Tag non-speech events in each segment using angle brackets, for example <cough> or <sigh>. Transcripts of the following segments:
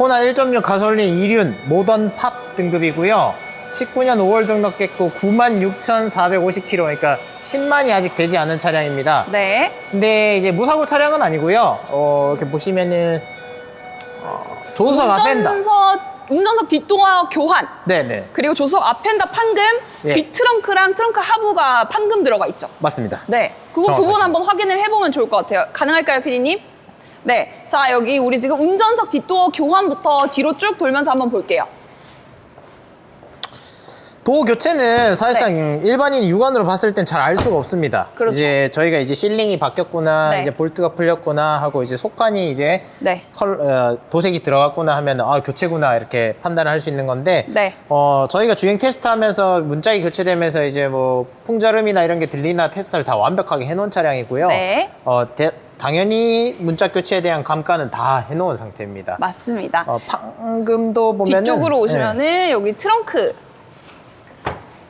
코나 1.6 가솔린 2륜 모던 팝 등급이고요. 19년 5월 등록했고 96,450km 그러니까 10만이 아직 되지 않은 차량입니다. 네. 근데 이제 무사고 차량은 아니고요. 어, 이렇게 보시면은 어, 조수석 앞엔다. 운전석, 운전석 뒷도어 교환. 네네 그리고 조수석 앞엔다 판금, 예. 뒷 트렁크랑 트렁크 하부가 판금 들어가 있죠. 맞습니다. 네. 그거 정확하십니다. 부분 한번 확인을 해보면 좋을 것 같아요. 가능할까요, 피디님? 네. 자, 여기 우리 지금 운전석 뒷도어 교환부터 뒤로 쭉 돌면서 한번 볼게요. 도어 교체는 사실상 일반인 육안으로 봤을 땐 잘 알 수가 없습니다. 네. 그렇죠. 이제 저희가 이제 실링이 바뀌었구나, 네. 이제 볼트가 풀렸구나 하고 이제 속판이 이제 네. 컬, 어, 도색이 들어갔구나 하면 아 교체구나 이렇게 판단을 할 수 있는 건데 네. 어, 저희가 주행 테스트하면서 문짝이 교체되면서 이제 뭐 풍절음이나 이런 게 들리나 테스트를 다 완벽하게 해놓은 차량이고요. 네. 어, 대- 당연히 문짝 교체에 대한 감가는 다 해놓은 상태입니다. 맞습니다. 어, 방금도 보면은 뒤쪽으로 네. 오시면은 여기 트렁크.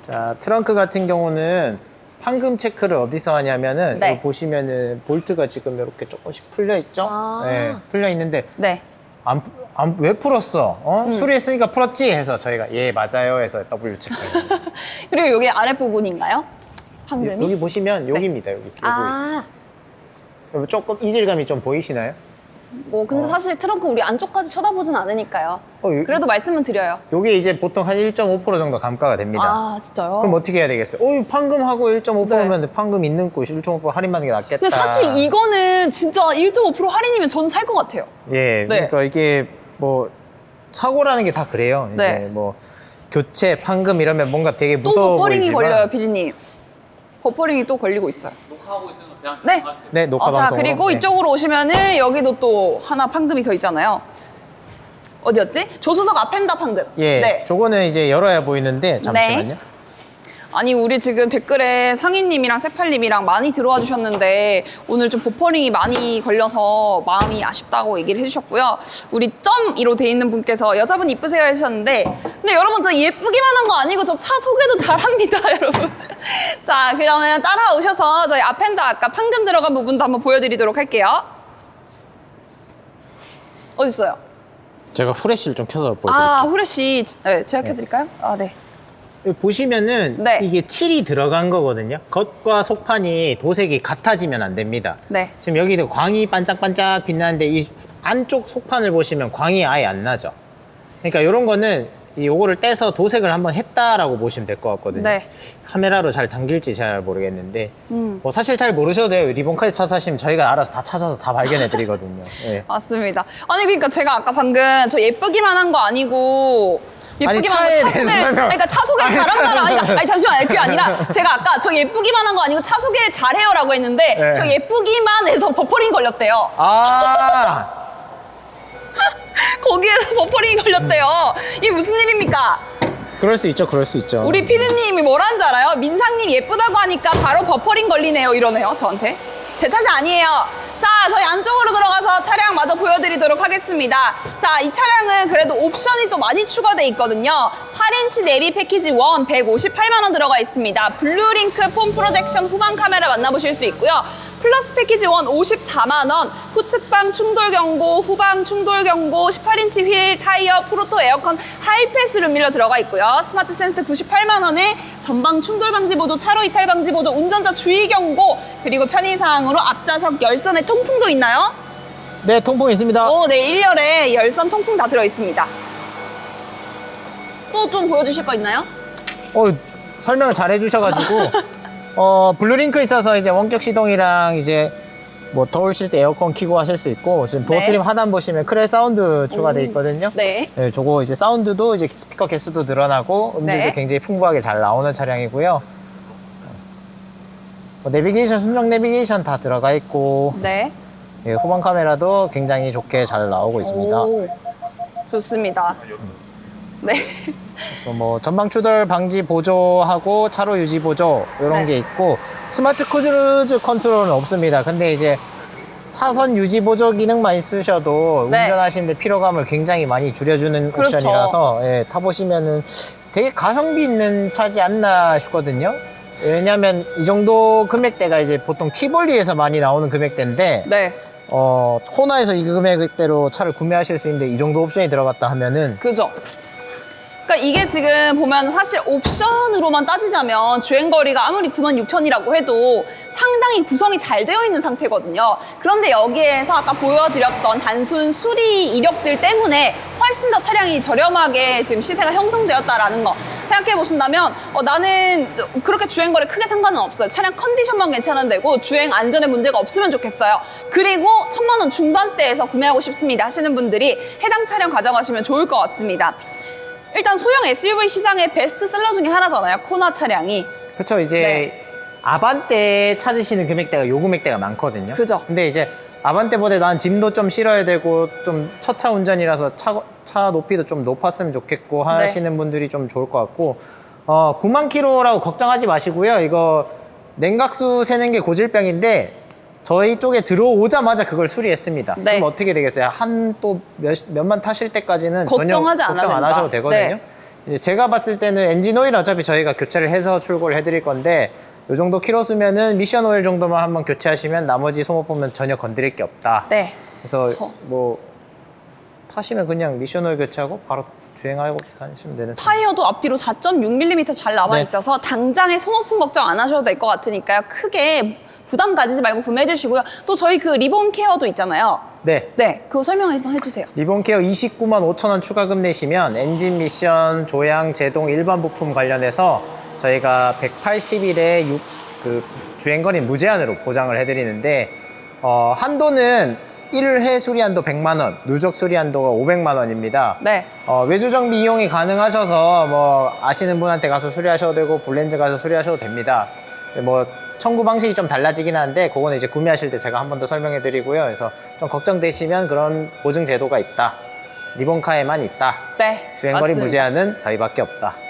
자, 트렁크 같은 경우는 판금 체크를 어디서 하냐면은 네. 여기 보시면은 볼트가 지금 이렇게 조금씩 풀려 있죠? 아. 네, 풀려 있는데 네. 안, 푸- 안, 왜 풀었어? 어? 음. 수리했으니까 풀었지? 해서 저희가 예 맞아요 해서 W 체크해요. <laughs> 그리고 여기 아랫 부분인가요? 판금이? 여기 보시면 여기입니다 여기. 여기. 네. 아, 조금 이질감이 좀 보이시나요? 뭐 근데 사실 트렁크 우리 안쪽까지 쳐다보진 않으니까요. 어, 요, 그래도 말씀은 드려요. 요게 이제 보통 한 1.5% 정도 감가가 됩니다. 아, 진짜요? 그럼 어떻게 해야 되겠어요? 어, 판금하고 1.5%면 네. 판금 있는 곳 1.5% 할인받는 게 낫겠다. 근데 사실 이거는 진짜 1.5% 할인이면 저는 살 것 같아요. 예, 네. 그러니까 이게 뭐 사고라는 게 다 그래요. 이제 네. 뭐 교체, 판금 이러면 뭔가 되게 또 무서워 버퍼링이 보이지만 걸려요, 피디님. 버퍼링이 또 걸리고 있어요. 녹화하고 있으면 네. 네, 녹화 어, 자, 방송으로. 그리고 네. 이쪽으로 오시면은 여기도 또 하나 판금이 더 있잖아요. 어디였지? 조수석 앞엔다 판금. 예, 네. 저거는 이제 열어야 보이는데 잠시만요. 아니 우리 지금 댓글에 상희님이랑 세팔님이랑 많이 들어와 주셨는데 오늘 좀 보퍼링이 많이 걸려서 마음이 아쉽다고 얘기를 해주셨고요. 우리 점이로 돼 있는 분께서 여자분 이쁘세요 하셨는데 근데 여러분 저 예쁘기만 한 거 아니고 저 차 소개도 잘합니다 <laughs> 여러분. <laughs> 자 그러면 따라오셔서 저희 앞엔다 아까 판금 들어간 부분도 한번 보여드리도록 할게요. 어디 있어요? 제가 후레쉬를 좀 켜서 보여드릴게요. 아 후레쉬 네, 제가 켜드릴까요? 아 네. 여기 보시면은 네. 이게 칠이 들어간 거거든요. 겉과 속판이 도색이 같아지면 안 됩니다. 네. 지금 여기도 광이 반짝반짝 빛나는데 이 안쪽 속판을 보시면 광이 아예 안 나죠. 그러니까 이런 거는 이 요거를 떼서 도색을 한번 했다라고 보시면 될 것 같거든요. 네. 카메라로 잘 당길지 잘 모르겠는데 음. 뭐 사실 잘 모르셔도 돼요. 리본카드 차 사시면 저희가 알아서 다 찾아서 다 발견해 드리거든요. <laughs> 예. 맞습니다. 아니 그러니까 제가 아까 방금 저 예쁘기만 한 거 아니고 아니, 예쁘기만 차에 한거 차 대해서 소개를 설명- 그러니까 차 소개를 아니, 잘한다라 차- 아니, 아니 잠시만 그게 아니라 제가 아까 저 예쁘기만 한 거 아니고 차 소개를 잘해요라고 했는데 네. 저 예쁘기만 해서 버퍼링 걸렸대요. 아 <laughs> 거기에 <laughs> 버퍼링이 걸렸대요. 이게 무슨 일입니까? 그럴 수 있죠. 그럴 수 있죠. 우리 피디님이 뭐라는지 알아요? 민상님 예쁘다고 하니까 바로 버퍼링 걸리네요 이러네요 저한테 제 탓이 아니에요 자 저희 안쪽으로 들어가서 차량 마저 보여드리도록 하겠습니다 자 이 차량은 그래도 옵션이 또 많이 추가돼 있거든요 8인치 내비 패키지 1 158만 원 들어가 있습니다 블루링크 폼 프로젝션 후방 카메라 만나보실 수 있고요 플러스 패키지 1 54만원 후측방 충돌 경고 후방 충돌 경고 18인치 휠 타이어 프로토 에어컨 하이패스 룸밀러 들어가 있고요 스마트 센스 98만원에 전방 충돌 방지 보조 차로 이탈 방지 보조 운전자 주의 경고 그리고 편의사항으로 앞좌석 열선에 통풍도 있나요? 네 통풍 있습니다. 오, 네 1열에 열선 통풍 다 들어 있습니다 또 좀 보여주실 거 있나요? 어, 설명을 잘 해주셔가지고 <laughs> 어 블루링크 있어서 이제 원격 시동이랑 이제 뭐 더우실 때 에어컨 키고 하실 수 있고 지금 도어 네. 트림 하단 보시면 크렐 사운드 추가돼 있거든요. 네 네, 저거 이제 사운드도 이제 스피커 개수도 늘어나고 음질도 네. 굉장히 풍부하게 잘 나오는 차량이고요. 뭐 내비게이션 순정 내비게이션 다 들어가 있고 네. 예, 후방 카메라도 굉장히 좋게 잘 나오고 있습니다. 오, 좋습니다 네 그래서 뭐 전방 추돌 방지 보조하고 차로 유지 보조 이런 네. 게 있고 스마트 크루즈 컨트롤은 없습니다. 근데 이제 차선 유지 보조 기능만 있으셔도 네. 운전하시는데 피로감을 굉장히 많이 줄여주는 그렇죠. 옵션이라서 예, 타보시면은 되게 가성비 있는 차지 않나 싶거든요. 왜냐하면 이 정도 금액대가 이제 보통 티볼리에서 많이 나오는 금액대인데 네. 어, 코나에서 이 금액대로 차를 구매하실 수 있는데 이 정도 옵션이 들어갔다 하면은 그죠? 그러니까 이게 지금 보면 사실 옵션으로만 따지자면 주행거리가 아무리 9만 6천이라고 해도 상당히 구성이 잘 되어 있는 상태거든요. 그런데 여기에서 아까 보여드렸던 단순 수리 이력들 때문에 훨씬 더 차량이 저렴하게 지금 시세가 형성되었다라는 거 생각해 보신다면 어, 나는 그렇게 주행거리 크게 상관은 없어요. 차량 컨디션만 괜찮은 데고 주행 안전에 문제가 없으면 좋겠어요. 그리고 천만 원 중반대에서 구매하고 싶습니다 하시는 분들이 해당 차량 가져가시면 좋을 것 같습니다. 일단 소형 SUV 시장의 베스트셀러 중에 하나잖아요. 코나 차량이. 그쵸 이제 네. 아반떼 찾으시는 금액대가 요 금액대가 많거든요. 그죠. 근데 이제 아반떼보다 난 짐도 좀 실어야 되고 좀 첫차 운전이라서 차, 차 높이도 좀 높았으면 좋겠고 네. 하시는 분들이 좀 좋을 것 같고 어 9만 킬로라고 걱정하지 마시고요. 이거 냉각수 새는 게 고질병인데 저희 쪽에 들어오자마자 그걸 수리했습니다. 네. 그럼 어떻게 되겠어요? 한 또 몇만 타실 때까지는 전혀 걱정하지 않아도 걱정 안 된다. 하셔도 되거든요. 네. 이제 제가 봤을 때는 엔진 오일 어차피 저희가 교체를 해서 출고를 해드릴 건데 이 정도 키로 수면은 미션 오일 정도만 한번 교체하시면 나머지 소모품은 전혀 건드릴 게 없다. 네. 그래서 허. 뭐 타시면 그냥 미션 오일 교체하고 바로 주행하고 다니시면 되는. 타이어도 앞뒤로 4.6mm 잘 남아 네. 있어서 당장에 소모품 걱정 안 하셔도 될 것 같으니까요. 크게 부담 가지지 말고 구매해 주시고요. 또 저희 그 리본 케어도 있잖아요. 네. 네, 그거 설명 한번 해주세요. 리본 케어 29만 5천 원 추가금 내시면 엔진 미션, 조향, 제동, 일반 부품 관련해서 저희가 180일에 6, 그 주행거리 무제한으로 보장을 해드리는데 어, 한도는 1회 수리 한도 100만 원, 누적 수리 한도가 500만 원입니다. 네. 어, 외주 정비 이용이 가능하셔서 뭐 아시는 분한테 가서 수리하셔도 되고 블렌즈 가서 수리하셔도 됩니다. 뭐 청구 방식이 좀 달라지긴 한데 그거는 이제 구매하실 때 제가 한 번 더 설명해 드리고요. 그래서 좀 걱정되시면 그런 보증 제도가 있다. 리본카에만 있다. 네. 주행거리 맞습니다. 무제한은 저희밖에 없다.